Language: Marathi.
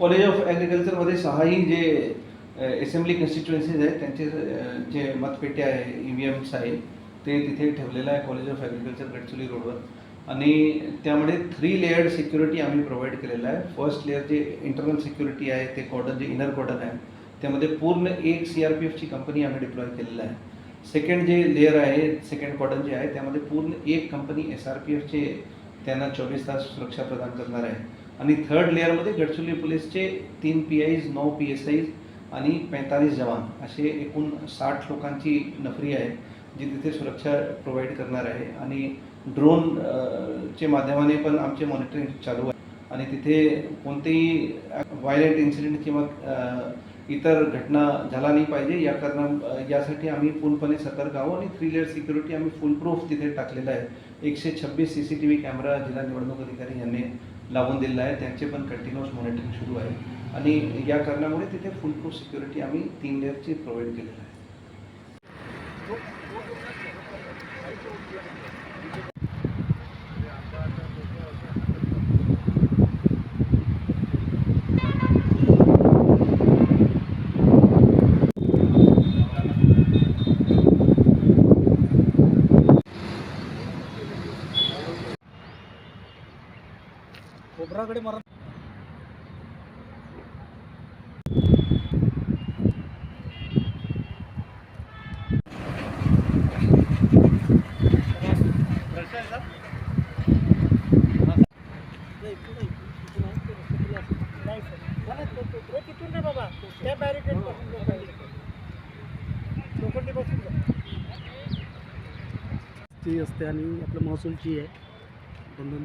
कॉलेज ऑफ ॲग्रिकल्चरमध्ये सहाही जे असेंब्ली कन्स्टिट्युएन्सीज आहेत त्यांचे जे मतपेट्या आहे ई व्ही एम्स आहे ते तिथे ठेवलेलं आहे कॉलेज ऑफ ॲग्रिकल्चर गडचुली रोडवर आणि त्यामध्ये थ्री लेअर्ड सिक्युरिटी आम्ही प्रोव्हाइड केलेलं आहे. फर्स्ट लेअर जे इंटरनल सिक्युरिटी आहे ते कॉर्डन जे इनर कॉर्डन आहे त्यामध्ये पूर्ण एक सी आर पी एफची कंपनी आम्ही डिप्लॉय केलेलं आहे. सेकंड जे लेअर आहे सेकंड कॉर्डन जे आहे त्यामध्ये पूर्ण एक कंपनी एस आर पी एफचे त्यांना चोवीस तास सुरक्षा प्रदान करणार आहे. आणि थर्ड लेअरमध्ये गडचिरोली पोलीसचे तीन पी आयज नऊ पी एस आयज आणि पैंतालीस जवान असे एकूण साठ लोकांची नफरी आहे जी तिथे सुरक्षा प्रोव्हाइड करणार आहे. आणि ड्रोन चे माध्यमाने पण आमचे मॉनिटरिंग चालू आहे. आणि तिथे कोणतेही व्हायलेंट इन्सिडेंट किंवा इतर घटना झाला नाही पाहिजे. या कारणा यासाठी आम्ही पूर्णपणे सतर्क आहोत आणि थ्री लेअर सिक्युरिटी आम्ही फुल प्रूफ तिथे टाकलेला आहे. एकशे छब्बीस C C T V camera जिल्हा निवडणूक अधिकारी यांनी लावून दिलेला आहे. त्यांचे पण कंटिन्युअस मॉनिटरिंग सुरू आहे. आणि या कारणामुळे तिथे फुल प्रूफ सिक्युरिटी आम्ही तीन लेअरची प्रोव्हाइड केलेलं आहे. खोबराकडे मरा ती असते आणि आपलं महसूलची आहे दोन